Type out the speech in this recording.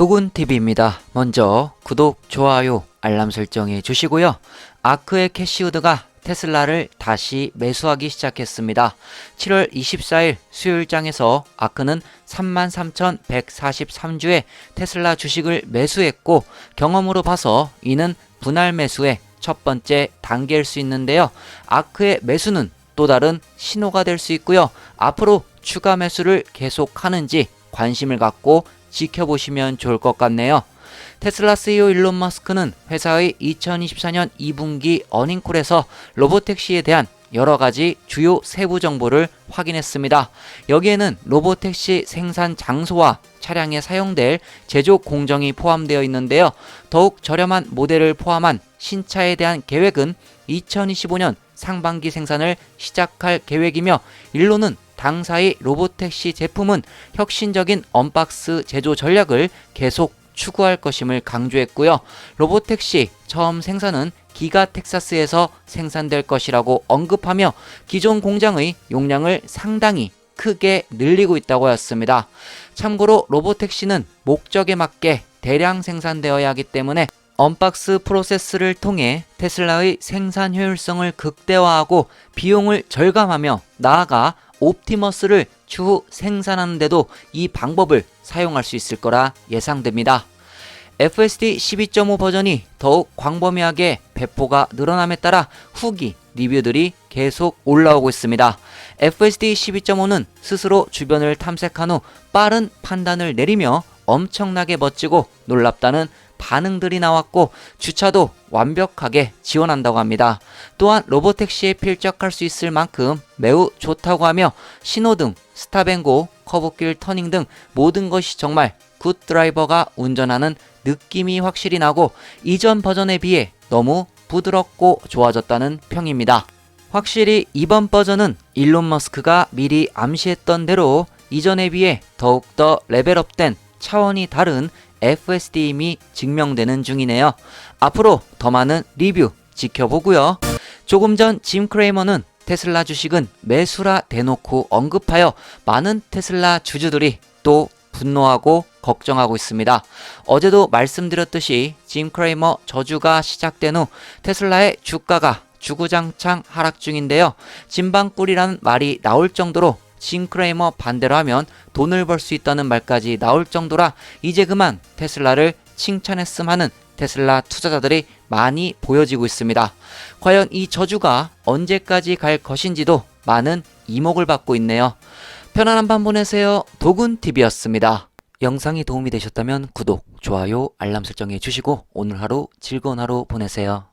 도군TV입니다. 먼저 구독, 좋아요, 알람 설정해 주시고요. 아크의 캐시우드가 테슬라를 다시 매수하기 시작했습니다. 7월 24일 수요일장에서 아크는 33,143주에 테슬라 주식을 매수했고 경험으로 봐서 이는 분할 매수의 첫 번째 단계일 수 있는데요. 아크의 매수는 또 다른 신호가 될 수 있고요. 앞으로 추가 매수를 계속하는지 관심을 갖고 지켜보시면 좋을 것 같네요. 테슬라 CEO 일론 머스크는 회사의 2024년 2분기 어닝콜에서 로보택시에 대한 여러 가지 주요 세부 정보를 확인했습니다. 여기에는 로보택시 생산 장소와 차량에 사용될 제조 공정이 포함되어 있는데요. 더욱 저렴한 모델을 포함한 신차에 대한 계획은 2025년 상반기 생산을 시작할 계획이며 일론은 당사의 로보택시 제품은 혁신적인 언박스 제조 전략을 계속 추구할 것임을 강조했고요. 로보택시 처음 생산은 기가 텍사스에서 생산될 것이라고 언급하며 기존 공장의 용량을 상당히 크게 늘리고 있다고 하였습니다. 참고로 로보택시는 목적에 맞게 대량 생산되어야 하기 때문에 언박스 프로세스를 통해 테슬라의 생산 효율성을 극대화하고 비용을 절감하며 나아가 옵티머스를 추후 생산하는데도 이 방법을 사용할 수 있을 거라 예상됩니다. FSD 12.5 버전이 더욱 광범위하게 배포가 늘어남에 따라 후기 리뷰들이 계속 올라오고 있습니다. FSD 12.5는 스스로 주변을 탐색한 후 빠른 판단을 내리며 엄청나게 멋지고 놀랍다는 반응들이 나왔고 주차도 완벽하게 지원한다고 합니다. 또한 로보택시에 필적할 수 있을 만큼 매우 좋다고 하며 신호등, 스탑앤고, 커브길 터닝 등 모든 것이 정말 굿 드라이버가 운전하는 느낌이 확실히 나고 이전 버전에 비해 너무 부드럽고 좋아졌다는 평입니다. 확실히 이번 버전은 일론 머스크가 미리 암시했던 대로 이전에 비해 더욱더 레벨업된 차원이 다른 FSD임이 증명되는 중이네요. 앞으로 더 많은 리뷰 지켜보고요. 조금 전 짐 크레이머는 테슬라 주식은 매수라 대놓고 언급하여 많은 테슬라 주주들이 또 분노하고 걱정하고 있습니다. 어제도 말씀드렸듯이 짐 크레이머 저주가 시작된 후 테슬라의 주가가 주구장창 하락 중인데요. 진방꿀이라는 말이 나올 정도로 짐 크레이머 반대로 하면 돈을 벌 수 있다는 말까지 나올 정도라 이제 그만 테슬라를 칭찬했음 하는 테슬라 투자자들이 많이 보여지고 있습니다. 과연 이 저주가 언제까지 갈 것인지도 많은 이목을 받고 있네요. 편안한 밤 보내세요. 도군TV였습니다. 영상이 도움이 되셨다면 구독, 좋아요, 알람 설정해 주시고 오늘 하루 즐거운 하루 보내세요.